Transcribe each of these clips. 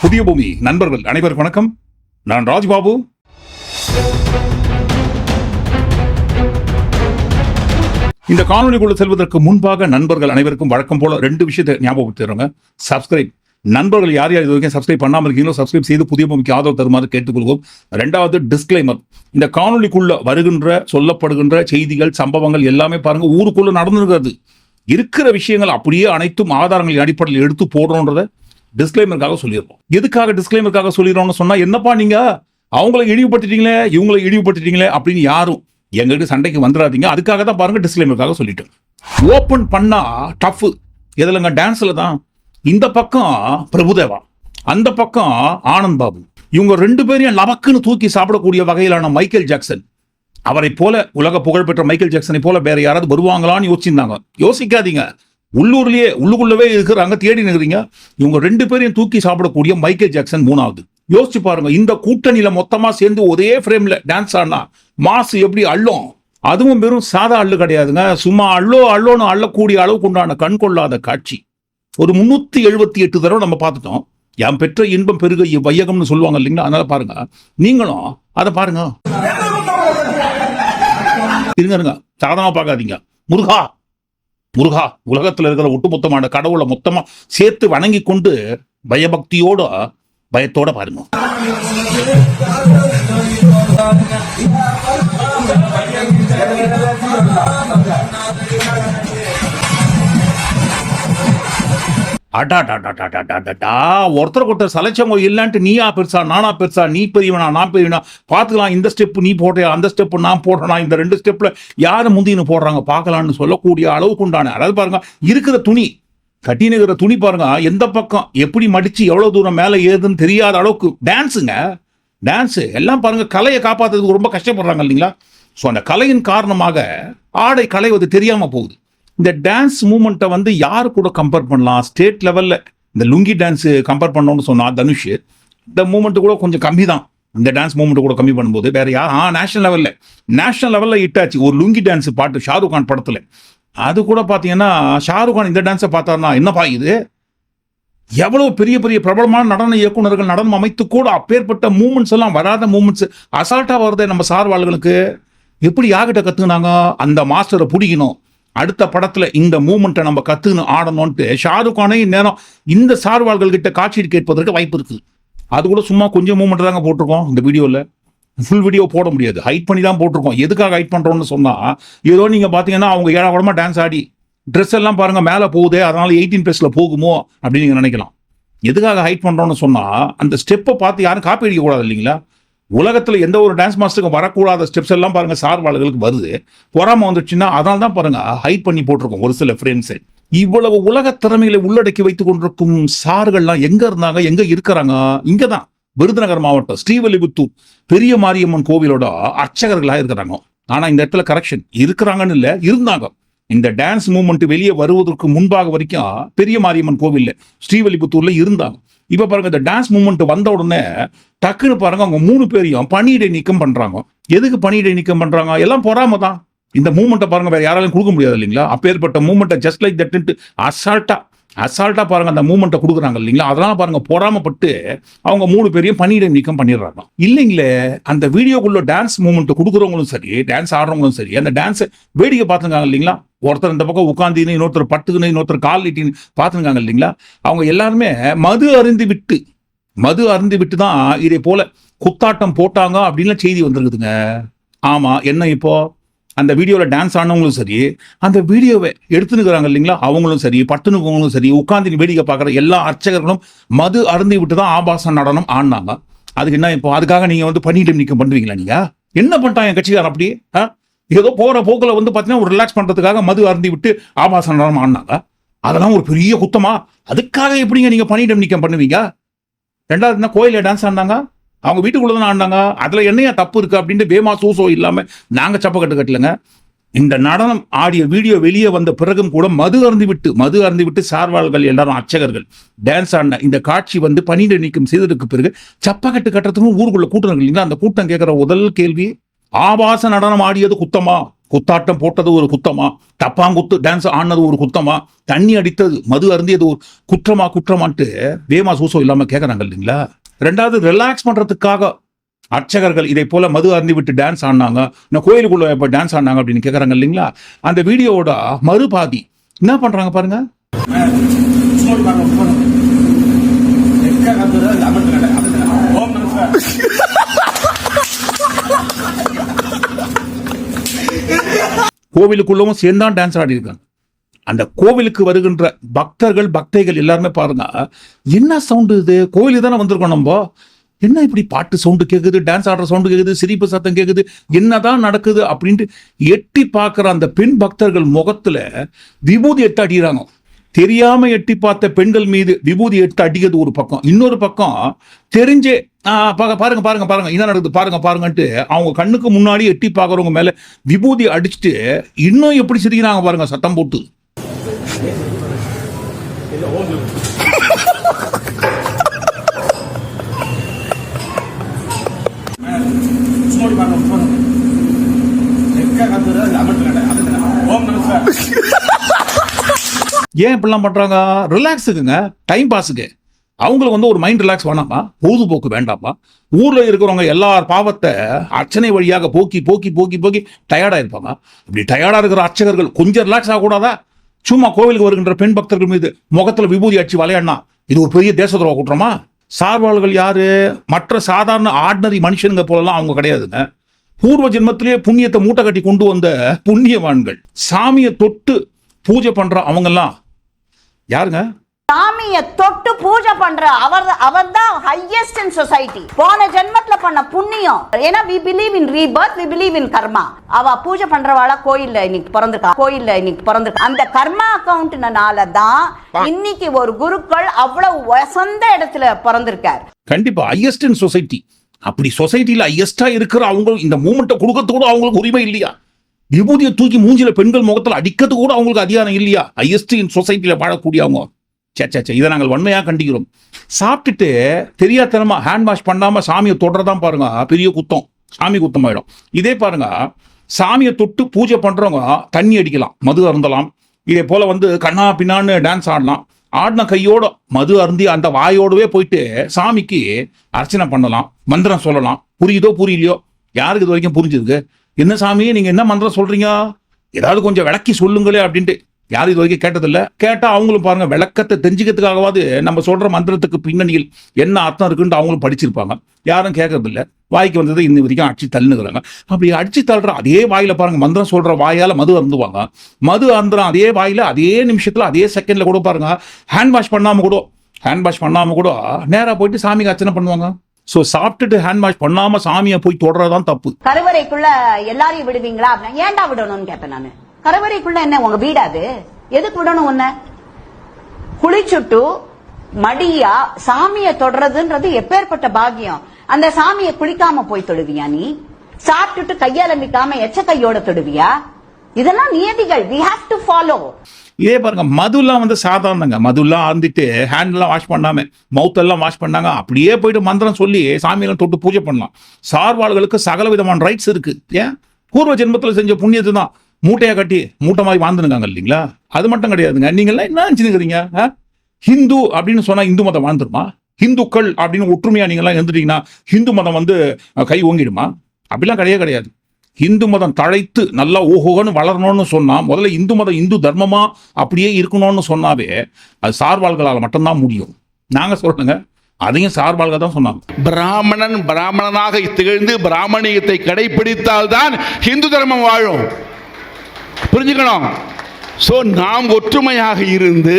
புதிய பூமி. நண்பர்கள் அனைவருக்கும் வணக்கம். நான் ராஜ்பாபு. இந்த காணொலிக்குள்ள செல்வதற்கு முன்பாக நண்பர்கள் அனைவருக்கும் வழக்கம் போல ரெண்டு விஷயத்தை ஞாபகப்படுத்திடுறோங்க. சப்ஸ்கிரைப் நண்பர்கள் யார் யார் இது வரைக்கும் சப்ஸ்கிரைப் பண்ணாமல் இருக்கீங்களோ சப்ஸ்கிரைப் செய்து புதிய பூமிக்கு ஆதரவு தருமாறு கேட்டுக்கொள்வோம். ரெண்டாவது டிஸ்க்ளைமர் இந்த காணொலிக்குள்ள வருகின்ற சொல்லப்படுகின்ற செய்திகள் சம்பவங்கள் எல்லாமே பாருங்க ஊருக்குள்ள நடந்துருக்கிறது. இருக்கிற விஷயங்கள் அப்படியே அனைத்தும் ஆதாரங்களின் அடிப்படையில் எடுத்து போடுறோன்றத டிஸ்க்ளைமருக்காக சொல்லிடுறோம் எதுக்காக டிஸ்க்ளைமருக்காக சொல்லிடுறோம்னு சொன்னால் என்னப்பா நீங்க? அவங்கள இழிவுபடுத்திட்டீங்களே இவங்களை இழிவுபடுத்திட்டீங்களே அப்படின்னு யாரும் எங்ககிட்ட சண்டைக்கு வந்துடாதீங்க. அதுக்காக தான் பாருங்கள் டிஸ்க்ளைமருக்காக சொல்லிட்டோம் ஓப்பன் பண்ணால் டஃப்பு எதுலங்க டான்ஸில் தான். இந்த பக்கம் பிரபுதேவா அந்த பக்கம் ஆனந்த் பாபு இவங்க ரெண்டு பேரையும் நமக்குன்னு தூக்கி சாப்பிடக்கூடிய வகையிலான மைக்கேல் ஜாக்சன் அவரை போல உலக புகழ்பெற்ற மைக்கேல் ஜாக்சனை போல வேற யாராவது வருவாங்களான்னு யோசிச்சிருந்தாங்க. யோசிக்காதீங்க. உள்ளூர்லயே உள்ளுக்குள்ளவே இருக்கிறாங்க தேடி நிற்கிறீங்க இவங்க ரெண்டு பேரையும் தூக்கி சாப்பிடக்கூடிய மைக்கேல் ஜாக்சன் மூணாவது. யோசிச்சு பாருங்க இந்த கூட்டணியில மொத்தமா சேர்ந்து ஒரே ஃப்ரேம்ல டான்ஸ் ஆடினா மாசு எப்படி அள்ளும்? அதுவும் வெறும் சாதா அள்ளு கிடையாதுங்க. சும்மா அள்ளோ அள்ளோன்னு அள்ளக்கூடிய அளவுக்கு உண்டான கண் கொள்ளாத காட்சி. ஒரு முன்னூத்தி எழுபத்தி எட்டு தடவை நம்ம பார்த்துட்டோம். என் பெற்ற இன்பம் பெருக வையகம்னு சொல்லுவாங்க இல்லைங்களா? அதனால பாருங்க. நீங்களும் அதை பாருங்க. இருங்க இருங்க. சாதனமா பார்க்காதீங்க. முருகா முருகா உலகத்துல இருக்கிற ஒட்டுமொத்தமான கடவுளை மொத்தமா சேர்த்து வணங்கி கொண்டு பயபக்தியோட பயத்தோட பாருங்க. அடாடாடாடாடாடாடா ஒருத்தருக்கு ஒருத்தர் சலைச்சவங்க இல்லைன்ட்டு நீயா பெருசா நானா பெருசா நீ பெரியவனா நான் பெரியவனா? பார்த்துக்கலாம் இந்த ஸ்டெப் நீ போட்டியா அந்த ஸ்டெப் நான் போடுறேனா? இந்த ரெண்டு ஸ்டெப்பில் யார் முந்தின்னு போடுறாங்க? பார்க்கலான்னு சொல்லக்கூடிய அளவுக்கு உண்டான அதாவது பாருங்க இருக்கிற துணி கட்டினுக்கிற துணி பாருங்க எந்த பக்கம் எப்படி மடிச்சு எவ்வளோ தூரம் மேலே ஏதுன்னு தெரியாத அளவுக்கு டான்ஸுங்க டான்ஸு எல்லாம் பாருங்க கலையை காப்பாத்துறதுக்கு ரொம்ப கஷ்டப்படுறாங்க இல்லைங்களா? ஸோ அந்த கலையின் காரணமாக ஆடை களைவது தெரியாமல் போகுது. இந்த டான்ஸ் மூமெண்ட்டை வந்து யார் கூட கம்பேர் பண்ணலாம்? ஸ்டேட் லெவலில் இந்த லுங்கி டான்ஸு கம்பேர் பண்ணோம்னு சொன்னால் தனுஷ். இந்த மூமெண்ட்டு கூட கொஞ்சம் கம்மி தான் இந்த டான்ஸ் மூமெண்ட் கூட கம்மி பண்ணும்போது வேற யார்? ஆ நேஷனல் லெவலில் நேஷனல் லெவலில் இட்டாச்சு ஒரு லுங்கி டான்ஸ் பாட்டு ஷாருக் கான் படத்தில். அது கூட பார்த்தீங்கன்னா ஷாருக் கான் இந்த டான்ஸை பார்த்தாருன்னா என்னப்பா இது? எவ்வளவு பெரிய பெரிய பிரபலமான நடன இயக்குனர்கள் நடனம் அமைத்து கூட அப்பேற்பட்ட மூமெண்ட்ஸ் எல்லாம் வராத மூமெண்ட்ஸ் அசால்ட்டாக வருதே நம்ம சார்வாள்களுக்கு எப்படி யார்கிட்ட கற்றுக்கினாங்க அந்த மாஸ்டரை பிடிக்கணும். அடுத்த படத்துல இந்த மூமெண்ட்டை நம்ம கத்துன்னு ஆடணும்ட்டு ஷாருக்கானே நேரம் இந்த சார்வாள்கள் கிட்ட காட்சி கேட்பதற்கு வாய்ப்பு இருக்கு. அது கூட சும்மா கொஞ்சம் மூமெண்ட் தாங்க போட்டிருக்கோம் இந்த வீடியோல. ஃபுல் வீடியோ போட முடியாது. ஹைட் பண்ணி தான் போட்டிருக்கோம். எதுக்காக ஹைட் பண்றோம்னு சொன்னா ஏதோ நீங்க பாத்தீங்கன்னா அவங்க ஏழாவடமாக டான்ஸ் ஆடி ட்ரெஸ் எல்லாம் பாருங்க மேலே போகுதே அதனால எயிட்டீன் ப்ளஸ்ல போகுமோ அப்படின்னு நீங்க நினைக்கலாம். எதுக்காக ஹைட் பண்றோம்னு சொன்னா அந்த ஸ்டெப்பை பார்த்து யாரும் காப்பி அடிக்க கூடாது இல்லைங்களா? உலகத்தில் எந்த ஒரு டான்ஸ் மாஸ்டருக்கும் வரக்கூடாத ஸ்டெப்ஸ் எல்லாம் பாருங்க சார்பாளர்களுக்கு வருது. பொறாம வந்துச்சுன்னா அதனால தான் பாருங்க ஹைட் பண்ணி போட்டிருக்கோம் ஒரு சில ஃப்ரெண்ட்ஸு இவ்வளவு உலக திறமைகளை உள்ளடக்கி வைத்துக் கொண்டிருக்கும் சார்கள்லாம் எங்க இருந்தாங்க எங்க இருக்கிறாங்க? இங்கதான். விருதுநகர் மாவட்டம் ஸ்ரீவல்லிபுத்தூர். பெரிய மாரியம்மன் கோவிலோட அர்ச்சகர்களாக இருக்கிறாங்க. ஆனா இந்த இடத்துல கரெக்ஷன் இருக்கிறாங்கன்னு இல்ல இருந்தாங்க. இந்த டான்ஸ் மூமெண்ட் வெளியே வருவதற்கு முன்பாக வரைக்கும் பெரிய மாரியம்மன் கோவில்ல ஸ்ரீவல்லிபுத்தூர்ல இருந்தாங்க. இப்ப பாருங்க இந்த டான்ஸ் மூமெண்ட் வந்த உடனே டக்குன்னு பாருங்க அவங்க மூணு பேரையும் பணியிடை நீக்கம் பண்றாங்க. எதுக்கு பணியிடை நீக்கம் பண்றாங்க? எல்லாம் பொறாம தான். இந்த மூமெண்ட்டை பாருங்க வேற யாராலையும் கொடுக்க முடியாது இல்லைங்களா? அப்பேற்பட்ட மூமெண்ட்டை ஜஸ்ட் லைக் தட் அசால்ட்டா அசால்ட்டாக பாருங்க அந்த மூமெண்ட்டை கொடுக்குறாங்க இல்லைங்களா? அதனால பாருங்கள் பொறாமப்பட்டு அவங்க மூணு பேரையும் பணியிட நீக்கம் பண்ணிடுறாங்க. இல்லைங்களே அந்த வீடியோக்குள்ள டான்ஸ் மூமெண்ட்டை கொடுக்குறவங்களும் சரி டான்ஸ் ஆடுறவங்களும் சரி அந்த டான்ஸை வேடிக்கை பார்த்துருக்காங்க இல்லைங்களா? ஒருத்தர் இந்த பக்கம் உட்காந்தின்னு இன்னொருத்தர் பட்டுக்குன்னு இன்னொருத்தர் கால் நீட்டின்னு பார்த்துருக்காங்க இல்லைங்களா? அவங்க எல்லாருமே மது அருந்து விட்டு மது அருந்து விட்டு தான் இதே போல குத்தாட்டம் போட்டாங்க அப்படின்லாம் செய்தி வந்திருக்குதுங்க. ஆமாம் என்ன இப்போ? அந்த வீடியோவில் டான்ஸ் ஆனவங்களும் சரி அந்த வீடியோவை எடுத்துனுக்குறாங்க இல்லைங்களா? அவங்களும் சரி பட்டுனுக்கவங்களும் சரி உட்காந்து வேடிக்கை பார்க்குற எல்லா அர்ச்சகர்களும் மது அருந்தி விட்டு தான் ஆபாச நடனம் ஆடினாங்க. அதுக்கு என்ன இப்போ அதுக்காக நீங்கள் வந்து பண்ணிட்டு நீக்கம் பண்ணுவீங்களா நீங்கள் என்ன பண்ணிட்டான் என் கட்சிக்காரன் அப்படி ஆ? ஏதோ போகிற போக்கில் வந்து பார்த்தீங்கன்னா ஒரு ரிலாக்ஸ் பண்ணுறதுக்காக மது அருந்தி விட்டு ஆபாச நடனம் ஆடினாங்க. அதெல்லாம் ஒரு பெரிய குத்தமா? அதுக்காக எப்படிங்க நீங்கள் பணியிடம் நீக்கம் பண்ணுவீங்க? ரெண்டாவது என்ன கோயிலில் டான்ஸ் ஆடினாங்க? அவங்க வீட்டுக்குள்ளே தான் ஆடினாங்க. அதில் என்னையா தப்பு இருக்குது அப்படின்ட்டு பேமா சூசோ நாங்கள் நாங்க சப்பக்கட்டு கட்டலங்க. இந்த நடனம் ஆடிய வீடியோ வெளியே வந்த பிறகும் கூட மது அருந்து விட்டு மது அருந்து விட்டு சார்வாள்கள் எல்லாரும் அர்ச்சகர்கள் டான்ஸ் ஆடின இந்த காட்சி வந்து பணியிட நீக்கம் செய்ததுக்கு பிறகு சப்பக்கட்டு கட்டுறதுக்கும் ஊருக்குள்ள கூட்டம் இல்லைங்களா? அந்த கூட்டம் கேட்குற முதல் கேள்வி ஆபாச நடனம் ஆடியது குத்தமா? குத்தாட்டம் போட்டது ஒரு குத்தமா? தப்பாங்குத்து டான்ஸ் ஆடினது ஒரு குத்தமா? தண்ணி அடித்தது மது அருந்தியது ஒரு குற்றமா குற்றமான்ட்டு வேமா சூசோ இல்லாமல் கேட்குறாங்க இல்லைங்களா? ரெண்டாவது ரிலாக்ஸ் பண்றதுக்காக அர்ச்சகர்கள் இதை போல மது அருந்தி விட்டு டான்ஸ் ஆடினாங்க. இன்னும் கோயிலுக்குள்ள இப்போ டான்ஸ் ஆடினாங்க அப்படின்னு கேட்குறாங்க இல்லைங்களா? அந்த வீடியோவோட மறுபாதி என்ன பண்றாங்க பாருங்க. கோவிலுக்குள்ளவும் சேர்ந்தான் டான்ஸ் ஆடி இருக்காங்க அந்த கோவிலுக்கு வருகின்ற பக்தர்கள் பக்தைகள் எல்லாருமே பாருங்க என்ன சவுண்டு இது? கோவிலுக்கு தானே வந்திருக்கோம் நம்ம. என்ன இப்படி பாட்டு சவுண்டு கேட்குது டான்ஸ் ஆடுற சவுண்டு கேட்குது சிரிப்பு சத்தம் கேட்குது என்னதான் நடக்குது அப்படின்ட்டு எட்டி பார்க்குற அந்த பெண் பக்தர்கள் முகத்தில் விபூதி எட்டு அடிக்கிறாங்க. தெரியாம எட்டி பார்த்த பெண்கள் மீது விபூதி எட்டு அடிக்கிறது ஒரு பக்கம். இன்னொரு பக்கம் தெரிஞ்சே பாருங்க பாருங்க பாருங்க என்ன நடக்குது பாருங்க பாருங்கன்ட்டு அவங்க கண்ணுக்கு முன்னாடி எட்டி பார்க்குறவங்க மேலே விபூதி அடிச்சுட்டு இன்னும் எப்படி சிரிக்கிறாங்க பாருங்க சத்தம் போட்டு. ஏன் இப்படிலாம் பண்றாங்க? ரிலாக்ஸுக்குங்க டைம் பாஸுக்கு அவங்களுக்கு வந்து ஒரு மைண்ட் ரிலாக்ஸ் வேணாமா? பொழுதுபோக்கு வேண்டாமா? ஊர்ல இருக்கிறவங்க எல்லார் பாவத்தை அர்ச்சனை வழியாக போக்கி போக்கி போக்கி போக்கி டயர்டா இருப்பாங்க இப்படி டயர்டா இருக்கிற அர்ச்சகர்கள் கொஞ்சம் ரிலாக்ஸ் ஆகக்கூடாதா? சும்மா கோவிலுக்கு வருகின்ற பெண் பக்தர்கள் மீது முகத்துல விபூதி அடிச்சு விளையாடினா இது ஒரு பெரிய தேச துரோக குற்றமா? சார்பாளர்கள் யாரு? மற்ற சாதாரண ஆர்டினரி மனுஷனுங்க போலலாம் அவங்க கிடையாதுங்க. பூர்வ ஜென்மத்திலேயே புண்ணியத்தை மூட்டை கட்டி கொண்டு வந்த புண்ணியவான்கள் சாமியை தொட்டு பூஜை பண்ற அவங்கெல்லாம் யாருங்க? சாமிய தொட்டு பூஜை பண்ற அவர் அவர் தான் ஹையஸ்ட் இன் சொசைட்டி போன ஜென்மத்துல பண்ண புண்ணியம். ஏன்னா we believe in rebirth we believe in karma அவ பூஜை பண்றவாளா கோயில்ல இன்னைக்கு பிறந்திருக்கா? கோயில்ல இன்னைக்கு பிறந்திருக்கா? அந்த கர்மா அக்கவுண்ட்னால தான் இன்னைக்கு ஒரு குருக்கள் அவ்வளவு வசந்த இடத்துல பிறந்திருக்கார். கண்டிப்பா ஹையஸ்ட் இன் சொசைட்டி அப்படி சொசைட்டியில் ஹையஸ்டா இருக்கிற அவங்க இந்த மூமெண்ட்டை கொடுக்கறது கூட அவங்களுக்கு உரிமை இல்லையா? விபூதியை தூக்கி மூஞ்சில பெண்கள் முகத்தில் அடிக்கிறது கூட அவங்களுக்கு அதிகாரம் இல்லையா? ஹையஸ்ட் இன் சொசைட்டியில் வாழக்கூடிய அவங்க சே சே சே இதை நாங்கள் வன்மையாக கண்டிக்கிறோம். சாப்பிட்டுட்டு தெரியாதனமா ஹேண்ட் வாஷ் பண்ணாமல் சாமியை தொடுறதான் பாருங்க. பெரிய குத்தம். சாமி குத்தம் ஆயிடும். இதே பாருங்க சாமியை தொட்டு பூஜை பண்ணுறவங்க தண்ணி அடிக்கலாம். மது அருந்தலாம். இதே போல் வந்து கண்ணா பின்னான்னு டான்ஸ் ஆடலாம். ஆடின கையோட மது அருந்தி அந்த வாயோடவே போயிட்டு சாமிக்கு அர்ச்சனை பண்ணலாம் மந்திரம் சொல்லலாம். புரியுதோ புரியலையோ? யாருக்கு இது வரைக்கும் புரிஞ்சிருக்கு? என்ன சாமி நீங்க என்ன மந்திரம் சொல்றீங்க? ஏதாவது கொஞ்சம் விளக்கி சொல்லுங்களே அப்படின்ட்டு யாரும் இது வரைக்கும் கேட்டதில்லை. கேட்டால் அவங்களும் பாருங்க விளக்கத்தை தெரிஞ்சுக்கிறதுக்காகவாது நம்ம சொல்ற மந்திரத்துக்கு பின்னணியில் என்ன அர்த்தம் இருக்குன்னு அவங்களும் படிச்சிருப்பாங்க. யாரும் கேட்கறதில்ல. வாய்க்கு வந்ததை இன்னி வரைக்கும் அடிச்சு தள்ளுனுக்குறாங்க. அப்படி அடிச்சு தள்ளுற அதே வாயில பாருங்க மந்திரம் சொல்ற வாயால மது அருந்துவாங்க. மது அருந்துறான் அதே வாயில அதே நிமிஷத்துல அதே செகண்ட்ல கூட பாருங்க ஹேண்ட் வாஷ் பண்ணாம கூட ஹேண்ட் வாஷ் பண்ணாம கூட நேரா போயிட்டு சாமிக்கு அர்ச்சனை பண்ணுவாங்க. ஸோ சாப்பிட்டுட்டு ஹேண்ட் வாஷ் பண்ணாம சாமியை போய் தொடறதான் தப்பு. கருவறைக்குள்ள எல்லாரையும் விடுவீங்களா? ஏன்டா விடணும்னு கேட்டேன் நான். கரவறைக்குள்ள என்ன உங்க வீடா அது? எதுக்கு விடணும் உன்ன? குளிச்சுட்டு மடியா சாமிய தொடறதுன்றது எப்பேற்பட்ட பாக்கியம். அந்த சாமியை குளிக்காம போய் தொடுவியா நீ? சாப்பிட்டுட்டு கையாலம்பிக்காம எச்ச கையோட தொடுவியா இதெல்லாம் நியதிகள். வி ஹாவ் டு ஃபாலோ இதே பாருங்க மதுலாம் வந்து சாதாரணங்க. மதுலாம் அருந்திட்டு ஹேண்ட்லாம் வாஷ் பண்ணாம மவுத்தெல்லாம் வாஷ் பண்ணாங்க அப்படியே போயிட்டு மந்திரம் சொல்லி சாமியெல்லாம் தொட்டு பூஜை பண்ணலாம். சார்வாள்களுக்கு சகல விதமான ரைட்ஸ் இருக்கு. ஏன்? பூர்வ ஜென்மத்துல செஞ்ச புண்ணியத்தை தான் மூட்டையாக கட்டி மூட்டை மாதிரி வாழ்ந்துருக்காங்க இல்லைங்களா? அது மட்டும் கிடையாதுங்க. நீங்கள்லாம் என்ன ஆ? ஹிந்து அப்படின்னு சொன்னால் இந்து மதம் வாழ்ந்துருமா? ஹிந்துக்கள் அப்படின்னு ஒற்றுமையாக நீங்கள்லாம் இருந்துட்டீங்கன்னா ஹிந்து மதம் வந்து கை ஓங்கிடுமா? அப்படிலாம் கிடையவே கிடையாது. இந்து மதம் தழைத்து நல்லா ஓஹோன்னு வளரணும்னு சொன்னால் முதல்ல இந்து மதம் இந்து தர்மமாக அப்படியே இருக்கணும்னு சொன்னாவே அது சார்பாள்களால் மட்டும்தான் முடியும். நாங்கள் சொல்றேங்க அதையும் சார்பாள்கள் தான் சொன்னாங்க. பிராமணன் பிராமணனாக திகழ்ந்து பிராமணியத்தை கடைபிடித்தால்தான் ஹிந்து தர்மம் வாழும். புரிஞ்சுக்கணும். சோ நாம் ஒற்றுமையாக இருந்து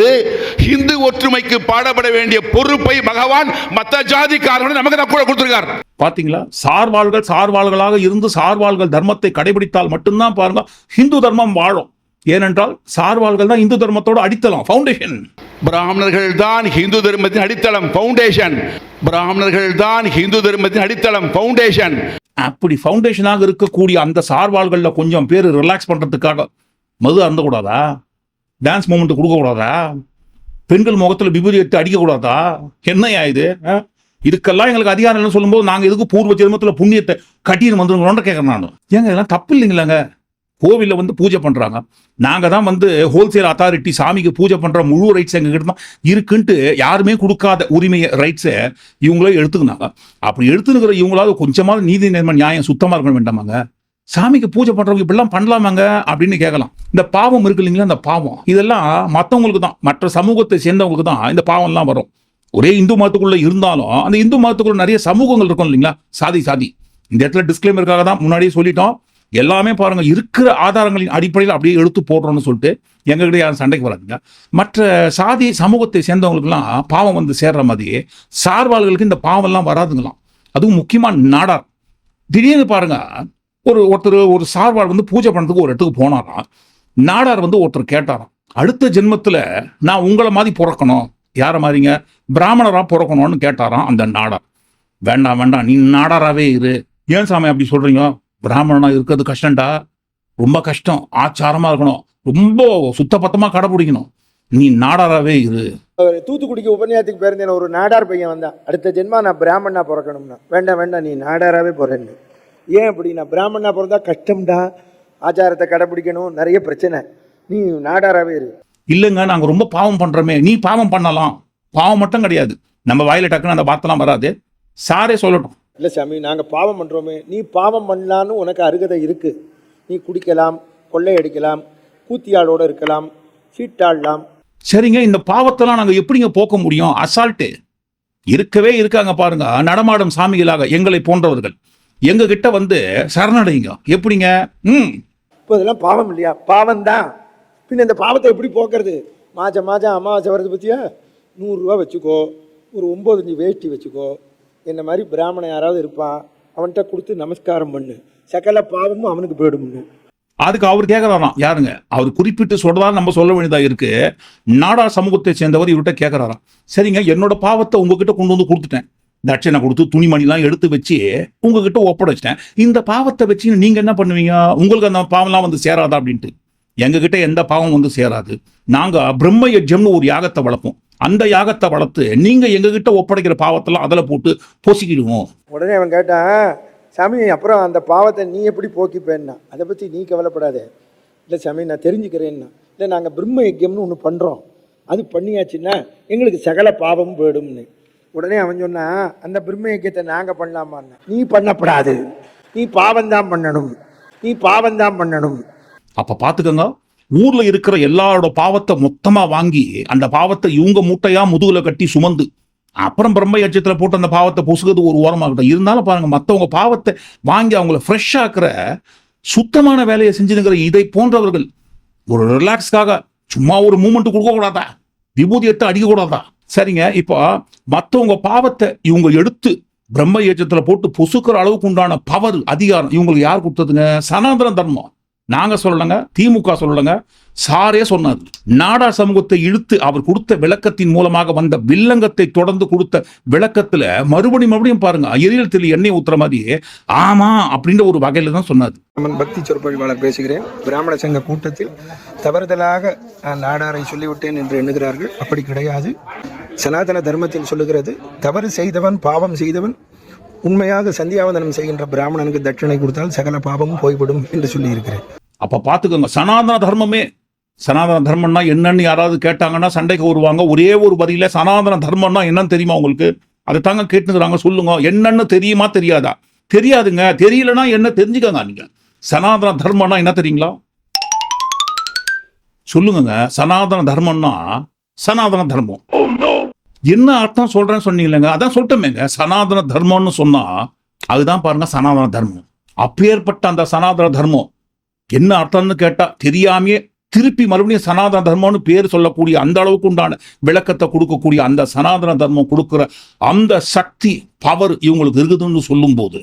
ஹிந்து ஒற்றுமைக்கு பாடப்பட வேண்டிய பொறுப்பை பகவான் மற்ற ஜாதிக்காரர்கள் நமக்கு தான் கூட கொடுத்திருக்கார். பாத்தீங்களா? சார்வாள்கள் சார்வாள்களாக இருந்து சார்வாள்கள் தர்மத்தை கடைபிடித்தால் மட்டும்தான் பாருங்க ஹிந்து தர்மம் வாழும். ஏனென்றால் சார்வாள்கள் தான் இந்து தர்மத்தோட அடித்தளம் ஃபவுண்டேஷன் பிராமணர்கள் தான் ஹிந்து தர்மத்தின் அடித்தளம் ஃபவுண்டேஷன் பிராமணர்கள் தான் ஹிந்து தர்மத்தின் அடித்தளம் ஃபவுண்டேஷன் அப்படி ஃபவுண்டேஷனாக இருக்கக்கூடிய அந்த சார்வாள்களில் கொஞ்சம் பேர் ரிலாக்ஸ் பண்றதுக்காக மது அருந்தக்கூடாதா? Dance moment கொடுக்கக்கூடாதா? பெண்கள் முகத்தில் விபூதி எடுத்து அடிக்கக்கூடாதா? என்னையா இது? இதுக்கெல்லாம் எங்களுக்கு அதிகாரம் இல்லைன்னு சொல்லும்போது நாங்கள் எதுக்கு பூர்வ ஜென்மத்தில் புண்ணியத்தை கட்டின்னு வந்துருங்களோன்ற கேட்குறேன் நான். ஏங்க இதெல்லாம் தப்பு இல்லைங்களாங்க? கோவிலில் வந்து பூஜை பண்ணுறாங்க நாங்கள் தான் வந்து ஹோல்சேல் அத்தாரிட்டி சாமிக்கு பூஜை பண்ணுற முழு ரைட்ஸ் எங்ககிட்ட தான் இருக்குன்ட்டு யாருமே கொடுக்காத உரிமை ரைட்ஸை இவங்களே எடுத்துக்கினாங்க. அப்படி எடுத்துக்கிற இவங்களாவது கொஞ்சமாவது நீதி நேர்ம நியாயம் சுத்தமாக இருக்க வேண்டாமாங்க. சாமிக்கு பூஜை பண்ணுறவங்க இப்படிலாம் பண்ணலாமாங்க? அப்படின்னு கேட்கலாம். இந்த பாவம் இருக்கு இல்லைங்களா? அந்த பாவம். இதெல்லாம் மற்றவங்களுக்கு தான் மற்ற சமூகத்தை சேர்ந்தவங்களுக்கு தான் இந்த பாவம்லாம் வரும். ஒரே இந்து மதத்துக்குள்ளே இருந்தாலும் அந்த இந்து மதத்துக்குள்ள நிறைய சமூகங்கள் இருக்கும் இல்லைங்களா? சாதி சாதி. இந்த இடத்துல டிஸ்கிளைமருக்காக தான் முன்னாடியே சொல்லிட்டோம். எல்லாமே பாருங்கள் இருக்கிற ஆதாரங்களின் அடிப்படையில் அப்படியே எடுத்து போடுறோம்னு சொல்லிட்டு எங்ககிட்ட யாரும் சண்டைக்கு வராதுங்க. மற்ற சாதி சமூகத்தை சேர்ந்தவங்களுக்குலாம் பாவம் வந்து சேர்ற மாதிரி சார்பாளர்களுக்கு இந்த பாவம்லாம் வராதுங்களாம். அதுவும் முக்கியமாக நாடார். திடீர்னு பாருங்க ஒரு ஒருத்தர் ஒரு சார்பாள் வந்து பூஜை பண்ணுறதுக்கு ஒரு இடத்துக்கு போனாராம். நாடார் வந்து ஒருத்தர் கேட்டாராம். அடுத்த ஜென்மத்தில் நான் உங்களை மாதிரி பிறக்கணும். யார மாதிரிங்க? பிராமணராக பிறக்கணும்னு கேட்டாராம் அந்த நாடார். வேண்டாம் வேண்டாம் நீ நாடாராகவே இரு. ஏன் சாமி அப்படி சொல்கிறீங்க பிராமணனா இருக்கிறது கஷ்டம்டா. ரொம்ப கஷ்டம். ஆச்சாரமா இருக்கணும். ரொம்ப சுத்தபத்தமா கடைபிடிக்கணும். நீ நாடாராவே இரு. தூத்துக்குடிக்கு உபன்யாசத்துக்கு போயிருந்தேன். ஒரு நாடார் பையன் வந்தான். அடுத்த ஜென்மா நான் பிராமணனா பிறக்கணும்னா. வேண்டாம் வேண்டாம் நீ நாடாராவே போறேன்னு ஏன் அப்படி? நான் பிராமணனா பிறந்தா கஷ்டம்டா. ஆச்சாரத்தை கடைபிடிக்கணும். நிறைய பிரச்சனை. நீ நாடாராவே இரு. இல்லைங்க நாங்க ரொம்ப பாவம் பண்றோமே. நீ பாவம் பண்ணலாம். பாவம் மட்டும் கிடையாது. நம்ம வாயில டக்குன்னு அந்த வார்த்தைலாம் வராது. சாரே சொல்லட்டும். இல்லை சாமி நாங்கள் பாவம் பண்ணுறோமே நீ பாவம் பண்ணலான்னு உனக்கு அருகதை இருக்குது நீ குடிக்கலாம் கொள்ளையடிக்கலாம் கூத்தியாளோடு இருக்கலாம் சீட்டாடலாம். சரிங்க இந்த பாவத்தெல்லாம் நாங்க எப்படிங்க போக்க முடியும்? அசால்ட்டு இருக்கவே இருக்காங்க பாருங்க. நடமாடும் சாமிகளாக எங்களை போன்றவர்கள். எங்க கிட்ட வந்து சரணடைங்க. எப்படிங்க? ம். இப்போ இதெல்லாம் பாவம் இல்லையா? பாவம் தான் பின்ன இந்த பாவத்தை எப்படி போக்குறது? மாதம் மாதம் அமாவாசை வருது பற்றியா நூறுரூவா வச்சுக்கோ. ஒரு ஒம்பது வேஷ்டி வச்சுக்கோ. என்ன மாதிரி பிராமணன் யாராவது இருப்பான் அவன்கிட்ட கொடுத்து நமஸ்காரம் பண்ணு. சகல பாவமும் அவனுக்கு போயிடும்னு அதுக்கு அவர் கேட்கறாராம் யாருங்க? அவர் குறிப்பிட்டு சொல்றதா நம்ம சொல்ல வேண்டியதா இருக்கு. நாடார் சமூகத்தை சேர்ந்தவர் இவர்கிட்ட கேட்கறாராம் சரிங்க என்னோட பாவத்தை உங்ககிட்ட கொண்டு வந்து கொடுத்துட்டேன். தட்சணை கொடுத்து துணிமணிலாம் எடுத்து வச்சு உங்ககிட்ட ஒப்படைச்சிட்டேன் இந்த பாவத்தை வச்சு நீங்க என்ன பண்ணுவீங்க? உங்களுக்கு அந்த பாவம்லாம் வந்து சேராதா அப்படின்ட்டு. எங்ககிட்ட எந்த பாவம் வந்து சேராது. நாங்க பிரம்ம யஜம்னு ஒரு யாகத்தை வளர்ப்போம். அந்த யாகத்தை வளர்த்து நீங்க எங்ககிட்ட ஒப்படைக்கிற பாவத்தெல்லாம் அதில் போட்டு பொசிக்கிடுவோம். உடனே அவன் கேட்டான் சாமி அப்புறம் அந்த பாவத்தை நீ எப்படி போக்கிப்பேன்னா? அதை பற்றி நீ கவலைப்படாதே. இல்லை சாமி நான் தெரிஞ்சுக்கிறேன்னா. இல்லை நாங்கள் பிரம்ம யஜ்யம்னு ஒன்று பண்ணுறோம் அது பண்ணியாச்சுன்னா எங்களுக்கு சகல பாவமும் போயிடும்னு. உடனே அவன் சொன்னான் அந்த பிரம்ம யஜ்யத்தை நாங்கள் பண்ணலாமான்னா. நீ பண்ணப்படாது. நீ பாவம்தான் பண்ணணும். நீ பாவம்தான் பண்ணணும். அப்ப பாத்துக்கோங்க. ஊர்ல இருக்கிற எல்லாரோட பாவத்தை மொத்தமா வாங்கி அந்த பாவத்தை இவங்க மூட்டையா முதுகுல கட்டி சுமந்து அப்புறம் பிரம்ம யட்சத்துல போட்டு அந்த பாவத்தை பொசுகிறது ஒரு ஓரமாகட்டும் இருந்தாலும் பாருங்க மத்தவங்க பாவத்தை வாங்கி அவங்கள ஃப்ரெஷ் ஆக்குற சுத்தமான வேலையை செஞ்சுங்கிற இதை போன்றவர்கள் ஒரு ரிலாக்ஸ்க்காக சும்மா ஒரு மூமெண்ட் கொடுக்க கூடாதா? விபூதி எடுத்து அடிக்க கூடாதா? சரிங்க இப்போ மத்தவங்க பாவத்தை இவங்க எடுத்து பிரம்ம ஏஜத்தில் போட்டு பொசுக்கிற அளவுக்கு உண்டான பவர் அதிகாரம் இவங்களுக்கு யார் கொடுத்ததுங்க? சனாதன தர்மம். நாங்கள் சொல்லலைங்க திமுக சொல்லலைங்க. சாரே சொன்னார் நாடா சமூகத்தை இழுத்து அவர் கொடுத்த விளக்கத்தின் மூலமாக வந்த வில்லங்கத்தை தொடர்ந்து கொடுத்த விளக்கத்தில் மறுபடியும் மறுபடியும் பாருங்க எரியல் தெளி எண்ணெய் ஊத்துற மாதிரி ஆமா அப்படின்ற ஒரு வகையில தான் சொன்னார். பக்தி சொற்பொழிவாளர் பேசுகிறேன். பிராமண சங்க கூட்டத்தில் தவறுதலாக நாடாரை சொல்லிவிட்டேன் என்று எண்ணுகிறார்கள். அப்படி கிடையாது. சனாதன தர்மத்தில் சொல்லுகிறது தவறு செய்தவன் பாவம் செய்தவன் உண்மையாக சந்தியாவந்தனம் செய்கின்ற பிராமணனுக்கு தட்சணை கொடுத்தால் சகல பாவமும் போய்விடும் என்று சொல்லியிருக்கிறேன். அப்ப பாத்துக்கோங்க சனாதன தர்மமே சனாதன தர்மம்னா என்னன்னு யாராவது கேட்டாங்கன்னா சண்டைக்கு வருவாங்க ஒரே ஒரு வரியில சனாதன தர்மம்னா என்னன்னு தெரியுமா உங்களுக்கு? அதை தாங்க கேட்டுக்கிறாங்க சொல்லுங்க. என்னன்னு தெரியுமா தெரியாதா? தெரியாதுங்க. தெரியலனா என்ன தெரிஞ்சுக்கங்க நீங்க. சனாதன தர்மம்னா என்ன தெரியுங்களா? சொல்லுங்கங்க. சனாதன தர்மம்னா சனாதன தர்மம். என்ன அர்த்தம் சொல்றேன்னு சொன்னீங்களேங்க. அதான் சொல்லிட்டோமேங்க. சனாதன தர்மம்னு சொன்னா அதுதான் பாருங்க சனாதன தர்மம். அப்பேற்பட்ட அந்த சனாதன தர்மம். என்ன அர்த்தம்னு கேட்டா தெரியாமையே திருப்பி மறுபடியும் சனாதன தர்மம்னு பேர் சொல்லக்கூடிய அந்த அளவுக்கு உண்டான விளக்கத்தை கொடுக்கக்கூடிய அந்த சனாதன தர்மம் கொடுக்குற அந்த சக்தி பவர் இவங்களுக்கு இருக்குதுன்னு சொல்லும்போது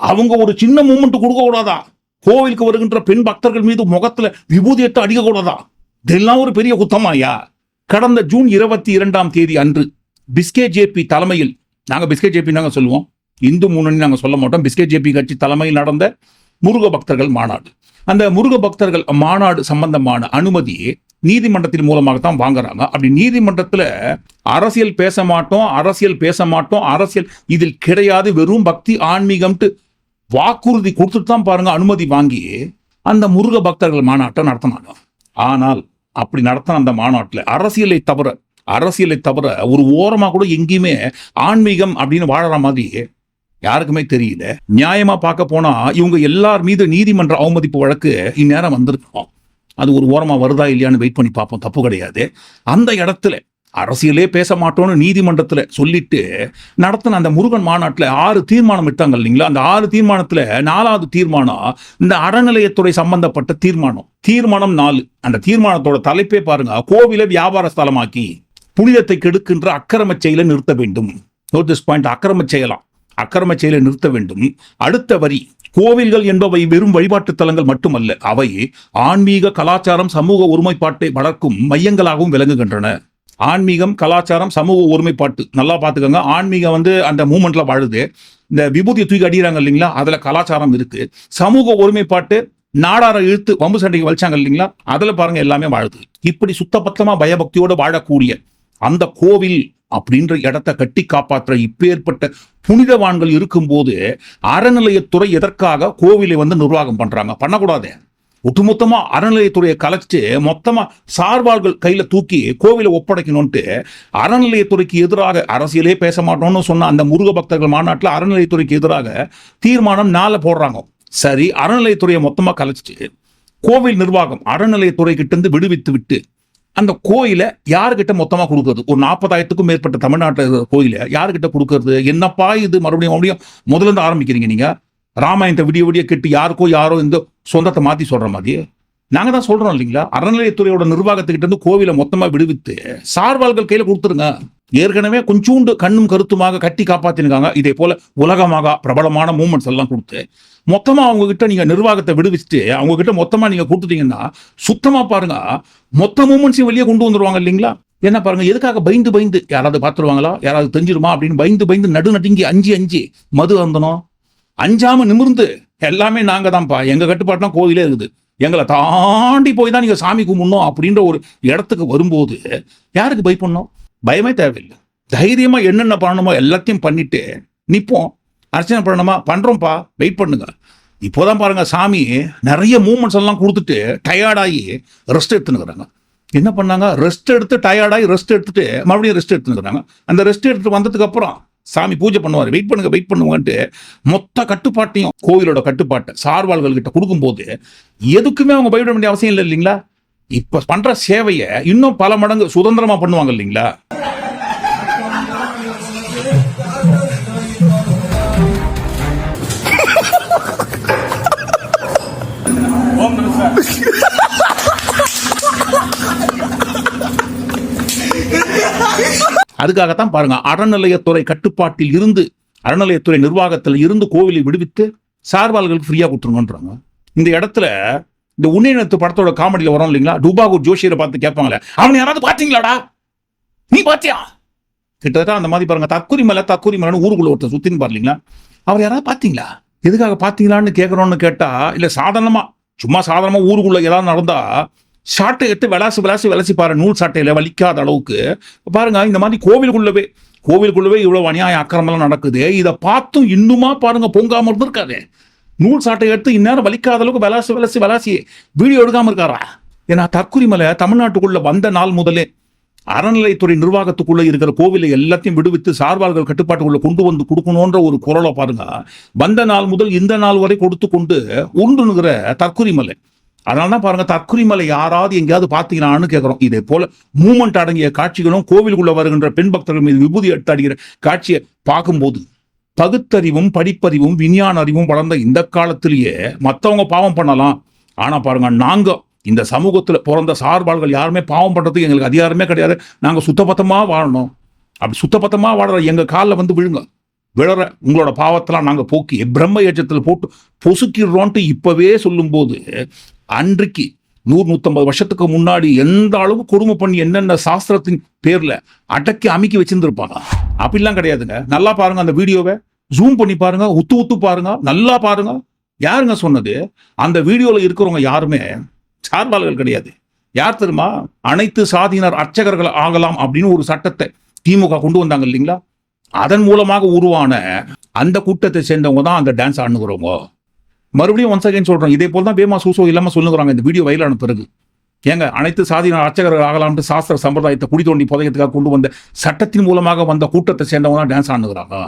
அவங்க ஒரு சின்ன மூமெண்ட் கொடுக்கக்கூடாதா கோவிலுக்கு வருகின்ற பெண் பக்தர்கள் மீது முகத்துல விபூதியத்தை எட்டு அடிக்கக்கூடாதா இதெல்லாம் ஒரு பெரிய குத்தமாயா கடந்த ஜூன் இருபத்தி இரண்டாம் தேதி அன்று பிஸ்கே ஜேபி தலைமையில் நாங்கள் பிஸ்கே ஜேபி நாங்கள் சொல்லுவோம்? இந்து முன்னணி நாங்கள் சொல்ல மாட்டோம். பிஸ்கே ஜேபி கட்சி தலைமையில் நடந்த முருக பக்தர்கள் மாநாடு. அந்த முருக பக்தர்கள் மாநாடு சம்பந்தமான அனுமதி நீதிமன்றத்தின் மூலமாக தான் வாங்குறாங்க. அப்படி நீதிமன்றத்தில் அரசியல் பேச மாட்டோம் அரசியல் பேச மாட்டோம் அரசியல் இதில் கிடையாது வெறும் பக்தி ஆன்மீகம்ட்டு வாக்குறுதி கொடுத்துட்டு தான் பாருங்க அனுமதி வாங்கி அந்த முருக பக்தர்கள் மாநாட்டை நடத்தினாங்க. ஆனால் அப்படி நடத்தின அந்த மாநாட்டில் அரசியலை தவிர அரசியலை தவிர ஒரு ஓரமாக கூட எங்கேயுமே ஆன்மீகம் அப்படின்னு வாழற மாதிரி யாருக்குமே தெரியல. நியாயமா பார்க்க போனா இவங்க எல்லார் மீது நீதிமன்ற அவமதிப்பு வழக்கு இந்நேரம் வந்திருக்கோம். அது ஒரு ஓரமா வருதா இல்லையான்னு வெயிட் பண்ணி பார்ப்போம். தப்பு கிடையாது. அந்த இடத்துல அரசியலே பேச மாட்டோம்னு நீதிமன்றத்தில் சொல்லிட்டு நடத்தின அந்த முருகன் மாநாட்டில் ஆறு தீர்மானம் விட்டாங்க இல்லைங்களா? அந்த ஆறு தீர்மானத்தில் நாலாவது தீர்மானம் இந்த அறநிலையத்துறை சம்பந்தப்பட்ட தீர்மானம். தீர்மானம் நாலு. அந்த தீர்மானத்தோட தலைப்பே பாருங்க. கோவிலை வியாபார ஸ்தலமாக்கி புனிதத்தை கெடுக்கின்ற அக்கிரம செயலை நிறுத்த வேண்டும். நோட் திஸ் பாயிண்ட் அக்கிரம செயலாம் அக்கிரம செயலை நிறுத்த வேண்டும். அடுத்த வரி கோவில்கள் என்பவை வெறும் வழிபாட்டுத் தலங்கள் மட்டுமல்ல அவை ஆன்மீக கலாச்சாரம் சமூக ஒருமைப்பாட்டை வளர்க்கும் மையங்களாகவும் விளங்குகின்றன. ஆன்மீகம் கலாச்சாரம் சமூக ஒருமைப்பாட்டு. நல்லா பார்த்துக்கோங்க. ஆன்மீகம் வந்து அந்த மூமெண்ட்ல வாழுது. இந்த விபூதியை தூக்கி அடிக்கிறாங்க இல்லைங்களா? அதுல கலாச்சாரம் இருக்கு. சமூக ஒருமைப்பாட்டு நாடார இழுத்து வம்பு சண்டைக்கு வலிச்சாங்க இல்லைங்களா? அதுல பாருங்க எல்லாமே வாழுது. இப்படி சுத்தபத்தமா பயபக்தியோடு வாழக்கூடிய அந்த கோவில் அப்படின்ற இடத்தை கட்டி காப்பாற்ற இப்பேற்பட்ட புனிதவான்கள் இருக்கும்போது அறநிலையத்துறை எதற்காக கோவிலை வந்து நிர்வாகம் பண்றாங்க? பண்ணக்கூடாது. ஒட்டுமொத்தமா அறநிலையத்துறையை கலைச்சு மொத்தமா சார்பாள்கள் கையில தூக்கி கோவிலை ஒப்படைக்கணும்ட்டு அறநிலையத்துறைக்கு எதிராக அரசியலே பேச மாட்டோம்னு சொன்ன அந்த முருக பக்தர்கள் மாநாட்டில் அறநிலையத்துறைக்கு எதிராக தீர்மானம் நாளை போடுறாங்க. சரி அறநிலையத்துறையை மொத்தமா கலைச்சிட்டு கோவில் நிர்வாகம் அறநிலையத்துறை கிட்ட இருந்து விடுவித்து விட்டு அந்த கோயிலை யாருக்கிட்ட மொத்தமாக கொடுக்குறது? ஒரு நாற்பதாயிரத்துக்கும் மேற்பட்ட தமிழ்நாட்டில் கோயிலை யாருக்கிட்ட கொடுக்கறது? என்னப்பா இது? மறுபடியும் மறுபடியும் முதல்ல இருந்து ஆரம்பிக்கிறீங்க நீங்கள் ராமாயணத்தை விடிய விடிய கெட்டு யாருக்கோ யாரோ இந்த சொந்தத்தை மாற்றி சொல்கிற மாதிரி நாங்க தான் சொல்றோம் இல்லைங்களா? அறநிலையத்துறையோட நிர்வாகத்துக்கிட்ட இருந்து கோவிலை மொத்தமா விடுவித்து சார்வாள்கள் கையில கொடுத்துருங்க. ஏற்கனவே கொஞ்சூண்டு கண்ணும் கருத்துமாக கட்டி காப்பாத்திருக்காங்க. இதே போல உலகமாக பிரபலமான மூமெண்ட்ஸ் எல்லாம் கொடுத்து மொத்தமா அவங்க கிட்ட நீங்க நிர்வாகத்தை விடுவிச்சுட்டு அவங்க கிட்ட மொத்தமா நீங்க கொடுத்துட்டீங்கன்னா சுத்தமா பாருங்க மொத்த மூமெண்ட்ஸையும் வெளியே கொண்டு வந்துருவாங்க இல்லைங்களா? என்ன பாருங்க எதுக்காக பயந்து பயந்து யாராவது பார்த்துருவாங்களா? யாராவது தெரிஞ்சிருமா அப்படின்னு பயந்து பயந்து நடு நடுங்கி அஞ்சு அஞ்சு மது வந்தனம் அஞ்சாம நிமிர்ந்து எல்லாமே நாங்க தான்ப்பா எங்க கட்டுப்பாட்டுனா கோவிலே இருக்குது. எங்களை தாண்டி போய் தான் நீங்கள் சாமி கும்பிடணும் அப்படின்ற ஒரு இடத்துக்கு வரும்போது யாருக்கு பயப்படணும்? பயமே தேவையில்லை. தைரியமாக என்னென்ன பண்ணணுமோ எல்லாத்தையும் பண்ணிட்டு நிற்போம் அர்ச்சனை பண்ணணுமா? பண்ணுறோம்ப்பா வெயிட் பண்ணுங்க. இப்போதான் பாருங்க சாமி நிறைய மூமெண்ட்ஸ் எல்லாம் கொடுத்துட்டு டயர்டாகி ரெஸ்ட் எடுத்துனுக்குறாங்க. என்ன பண்ணாங்க? ரெஸ்ட் எடுத்து டயர்டாகி ரெஸ்ட் எடுத்துட்டு மறுபடியும் ரெஸ்ட் எடுத்துனுக்குறாங்க. அந்த ரெஸ்ட் எடுத்துட்டு வந்ததுக்கப்புறம் சாமி பூஜை பண்ணுவார். வெயிட் பண்ணுங்க வெயிட் பண்ணுவான்ட்டு மொத்த கட்டுப்பாட்டையும் கோவிலோட கட்டுப்பாட்டை சார்வாள்கள் கிட்ட கொடுக்கும்போது எதுக்குமே அவங்க பயப்பட வேண்டிய அவசியம் இல்லை இல்லைங்களா? இப்ப பண்ற சேவையை இன்னும் பல மடங்கு சுதந்திரமா பண்ணுவாங்க இல்லைங்களா? அதுக்காகத்தான் பாருங்க அறநிலையத்துறை கட்டுப்பாட்டில் இருந்து அறநிலையத்துறை நிர்வாகத்தில் இருந்து கோவிலை விடுவித்து சார்பாள்களுக்கு ஃப்ரீயாக கொடுத்துருங்கன்றாங்க. இந்த இடத்துல இந்த உன்னினத்து படத்தோட காமெடியில் வரும் இல்லைங்களா? டூபாகூர் ஜோஷியரை பார்த்து கேட்பாங்களே அவனை யாராவது பாத்தீங்களாடா? நீ பாத்தியா? கிட்டத்தட்ட அந்த மாதிரி பாருங்க தக்குரி மலை தக்குரி மலைன்னு ஊருக்குள்ள ஒருத்தர் சுத்தின்னு பாருங்களா அவர் யாராவது பார்த்தீங்களா எதுக்காக பார்த்தீங்களான்னு கேட்குறோன்னு கேட்டால் இல்லை சாதாரணமாக சும்மா சாதாரணமாக ஊருக்குள்ளே ஏதாவது நடந்தால் ஷார்ட்டை எடுத்து விளாசி விளாசி விளாசி பாரு. நூல் சாட்டையில் வலிக்காத அளவுக்கு. பாருங்க இந்த மாதிரி கோவிலுக்குள்ளவே கோவிலுக்குள்ளவே இவ்வளோ அநியாய அக்கிரமெல்லாம் நடக்குது. இதை பார்த்தும் இன்னுமா பாருங்க பொங்காமல் இருந்திருக்காரு நூல் சாட்டை எடுத்து இந்நேரம் வலிக்காத அளவுக்கு விளாசி விளாசி விளாசி வீடியோ எடுக்காமல் இருக்காரா? ஏன்னா தற்குரிமலை தமிழ்நாட்டுக்குள்ள வந்த நாள் முதலே அறநிலைத்துறை நிர்வாகத்துக்குள்ள இருக்கிற கோவிலை எல்லாத்தையும் விடுவித்து சார்பாளர்கள் கட்டுப்பாட்டுக்குள்ள கொண்டு வந்து கொடுக்கணுன்ற ஒரு குரலை பாருங்க. வந்த நாள் முதல் இந்த நாள் வரை கொடுத்து கொண்டு உண்டுனுகிற தற்குரிமலை அதனால தான் பாருங்க தற்குறிமலை யாராவது எங்கேயாவது பார்த்தீங்களான்னு கேட்குறோம் இதே போல மூமெண்ட் அடங்கிய காட்சிகளும் கோவிலுக்குள்ள வருகின்ற பெண் பக்தர்கள் மீது விபூதி எடுத்து காட்சியை பார்க்கும்போது பகுத்தறிவும் படிப்பறிவும் விஞ்ஞான அறிவும் வளர்ந்த இந்த காலத்திலேயே மற்றவங்க பாவம் பண்ணலாம். ஆனா பாருங்க நாங்க இந்த சமூகத்தில் பிறந்த சார்பாள்கள் யாருமே பாவம் பண்ணுறதுக்கு எங்களுக்கு அதிகாரமே கிடையாது. நாங்கள் சுத்தபத்தமாக வாழணும். அப்படி சுத்தபத்தமாக வாழற எங்கள் காலில் வந்து விழுங்க. விழற உங்களோட பாவத்தெல்லாம் நாங்கள் போக்கி பிரம்ம ஏற்றத்தில் போட்டு பொசுக்கிடுறோன்ட்டு இப்போவே சொல்லும்போது அன்றைக்கு நூறு நூத்தம்பது வருஷத்துக்கு முன்னாடி எந்த அளவு கொடுமை பண்ணி என்னென்ன சாஸ்திரத்தின் பேர்ல அடக்கி அமுக்கி வச்சிருந்திருப்பாங்க அப்படிலாம் கிடையாதுங்க. நல்லா பாருங்க அந்த வீடியோவை. ஜூம் பண்ணி பாருங்க. உத்து உத்து பாருங்க. நல்லா பாருங்க. யாருங்க சொன்னது? அந்த வீடியோவில் இருக்கிறவங்க யாருமே சார்பாளர்கள் கிடையாது. யார் தெரியுமா? அனைத்து சாதியினர் அர்ச்சகர்கள் ஆகலாம் அப்படின்னு ஒரு சட்டத்தை திமுக கொண்டு வந்தாங்க இல்லைங்களா? அதன் மூலமாக உருவான அந்த கூட்டத்தை சேர்ந்தவங்க தான் அந்த டான்ஸ் ஆடுனுங்கிறவங்க மறுபடியும் ஒன்ஸ் அகைன் சொல்கிறோம் இதே போல் தான் பேமா சூசோ இல்லாமல் சொல்லுங்கிறாங்க இந்த வீடியோ வயலான பிறகு. ஏங்க அனைத்து சாதியினர் அர்ச்சகர்கள் ஆகலாம்னு சாஸ்திர சம்பிரதாயத்தை குடி தோண்டி புதையத்துக்காக கொண்டு வந்த சட்டத்தின் மூலமாக வந்த கூட்டத்தை சேர்ந்தவங்க தான் டான்ஸ் ஆடுகிறாங்க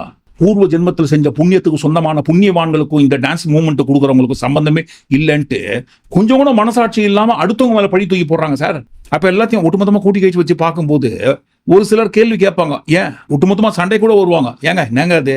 பூர்வ ஜென்மத்தில் செஞ்ச புண்ணியத்துக்கு சொந்தமான புண்ணியவான்களுக்கும் இந்த டான்ஸ் மூவ்மெண்ட் கொடுக்குறவங்களுக்கு சம்பந்தமே இல்லைன்ட்டு கொஞ்சம் கூட மனசாட்சி இல்லாமல் அடுத்தவங்க மேலே பழி தூக்கி போடுறாங்க சார். அப்போ எல்லாத்தையும் ஒட்டுமொத்தமாக கூட்டி கழிச்சு வச்சு பார்க்கும்போது ஒரு சிலர் கேள்வி கேட்பாங்க. ஏன்? ஒட்டுமொத்தமாக சண்டை கூட வருவாங்க. ஏங்க என்னங்க அது?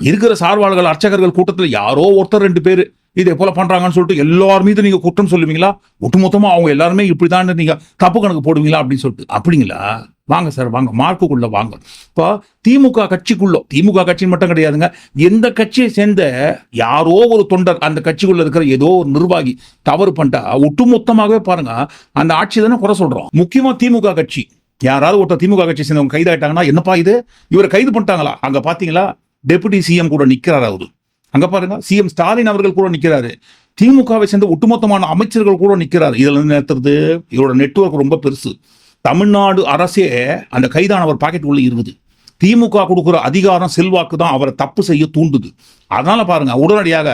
இருக்கிற சார்பாளர்கள் அர்ச்சகர்கள் கூட்டத்தில் யாரோ ஒருத்தர் ரெண்டு பேர். இதே போல பண்றாங்கன்னு சொல்லிட்டு எல்லார் மீது நீங்க குற்றம் சொல்லுவீங்களா? ஒட்டுமொத்தமா அவங்க எல்லாருமே இப்படிதான் நீங்க தப்பு கணக்கு போடுவீங்களா அப்படின்னு சொல்லிட்டு. அப்படிங்களா? வாங்க சார் வாங்க. மார்க்குக்குள்ள வாங்க. இப்போ திமுக கட்சிக்குள்ள திமுக கட்சி மட்டும் கிடையாதுங்க. எந்த கட்சியை சேர்ந்த யாரோ ஒரு தொண்டர் அந்த கட்சிக்குள்ள இருக்கிற ஏதோ ஒரு நிர்வாகி தவறு பண்ணிட்டா ஒட்டுமொத்தமாகவே பாருங்க அந்த ஆட்சி தானே குறை சொல்றோம். முக்கியமா திமுக கட்சி. யாராவது ஒருத்தர் திமுக கட்சி சேர்ந்தவங்க கைதாயிட்டாங்கன்னா என்னப்பா இது? இவரை கைது பண்ணிட்டாங்களா? அங்க பாத்தீங்களா? டெபுட்டி சிஎம் கூட நிக்கிறாரு அவரு. அங்க பாருங்க சிஎம் ஸ்டாலின் அவர்கள் கூட நிற்கிறாரு திமுகவை சேர்ந்த ஒட்டுமொத்தமான அமைச்சர்கள் கூட நிற்கிறார் இதுல இருந்து நேர்த்துறது இவரோட நெட்வொர்க் ரொம்ப பெருசு. தமிழ்நாடு அரசே அந்த கைதானவர் பாக்கெட் உள்ள இருபது. திமுக கொடுக்குற அதிகாரம் செல்வாக்கு தான் அவரை தப்பு செய்ய தூண்டுது. அதனால பாருங்க உடனடியாக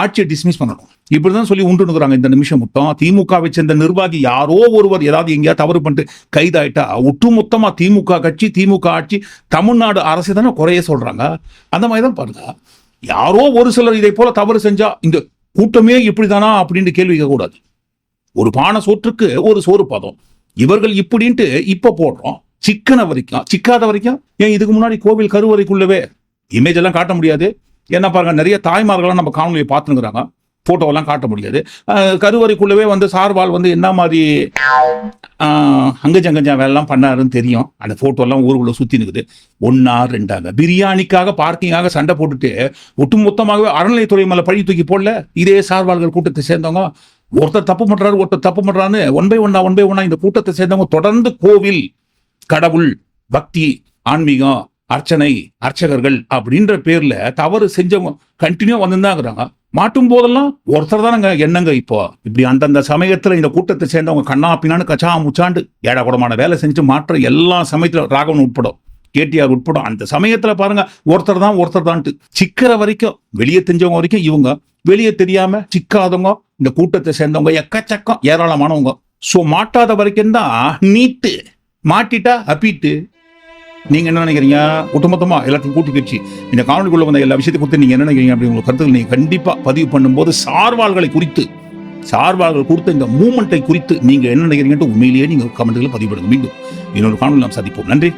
ஆட்சியை டிஸ்மிஸ் பண்ணணும். இப்படிதான் சொல்லி உண்டுனுக்குறாங்க இந்த நிமிஷம் மட்டும் திமுகவை சேர்ந்த நிர்வாகி யாரோ ஒருவர் ஏதாவது எங்கேயா தவறு பண்ணிட்டு கைதாயிட்டா ஒட்டுமொத்தமா திமுக கட்சி திமுக ஆட்சி தமிழ்நாடு அரசு தானே குறைய சொல்றாங்க. அந்த மாதிரி தான் பாருங்க. யாரோ ஒரு சிலர் இதை போல தவறு செஞ்சா இந்த கூட்டமே இப்படிதானா அப்படின்னு கேள்வி கேட்கக்கூடாது. ஒரு பானை சோற்றுக்கு ஒரு சோறு பதம். இவர்கள் இப்படின்ட்டு இப்ப போடுறோம். சிக்கன வரைக்கும் சிக்காத வரைக்கும் ஏன் இதுக்கு முன்னாடி கோவில் கருவறைக்குள்ளவே இமேஜ் எல்லாம் காட்ட முடியாது? என்ன பாருங்க நிறைய தாய்மார்கள்லாம் நம்ம காணொலியை பார்த்துங்கிறாங்க போட்டோவெல்லாம் காட்ட முடியாது. கருவறைக்குள்ளவே வந்து சார்வால் வந்து என்ன மாதிரி அங்கஜங்கஞ்சா வேலைலாம் பண்ணாருன்னு தெரியும். அந்த போட்டோ எல்லாம் ஊருக்குள்ள சுத்தி இருக்குது ஒன்னா ரெண்டாங்க. பிரியாணிக்காக பார்க்கிங்காக சண்டை போட்டுட்டு ஒட்டுமொத்தமாகவே அறநிலையத்துறை மேல பழி தூக்கி போடல. இதே சார்வால்கள் கூட்டத்தை சேர்ந்தவங்க ஒருத்தர் தப்பு பண்றாரு ஒருத்தர் தப்பு பண்றான்னு ஒன் பை ஒன்னா ஒன் பை ஒன்னா இந்த கூட்டத்தை சேர்ந்தவங்க தொடர்ந்து கோவில் கடவுள் பக்தி ஆன்மீகம் அர்ச்சனை அர்ச்சகர்கள் அப்படின்ற பேர்ல தவறு செஞ்சவங்க கண்டினியூ வந்துதான் இருக்கிறாங்க மாட்டும் போதெல்லாம் ஒருத்தர் தானங்க என்னங்க இப்போ? இப்படி அந்தந்த சமயத்துல இந்த கூட்டத்தை சேர்ந்தவங்க கண்ணா பின்னான்னு கச்சா முச்சாண்டு ஏடா கூடமான வேலை செஞ்சு மாற்ற எல்லா சமயத்துல ராகவன் உட்படும் கேடிஆர் உட்படும் அந்த சமயத்துல பாருங்க ஒருத்தர் தான் ஒருத்தர் தான்ட்டு. சிக்கிற வரைக்கும் வெளியே தெரிஞ்சவங்க வரைக்கும் இவங்க வெளியே தெரியாம சிக்காதவங்க இந்த கூட்டத்தை சேர்ந்தவங்க எக்கச்சக்கம் ஏராளமானவங்க. சோ மாட்டாத வரைக்கும் தான் நீட்டு. மாட்டிட்டா அப்பிட்டு. நீங்க என்ன நினைக்கிறீங்க? ஒட்டுமொத்தமா எல்லாத்தையும் கூட்டி கட்சி இந்த காணொலிக்குள்ள வந்த எல்லா விஷயத்தை குறித்து நீங்க என்ன நினைக்கிறீங்க அப்படி உங்களுக்கு கருத்துக்கள் நீங்க கண்டிப்பா பதிவு பண்ணும்போது சார்பாள்களை குறித்து சார்பாளர்கள் கொடுத்த இந்த மூமெண்ட்டை குறித்து நீங்க என்ன நினைக்கிறீங்கன்ட்டு உண்மையிலேயே நீங்க கமெண்ட்களை பதிவு பண்ணுங்க மீண்டும் இன்னொரு காணொலி நாம் சந்திப்போம். நன்றி.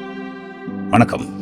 வணக்கம்.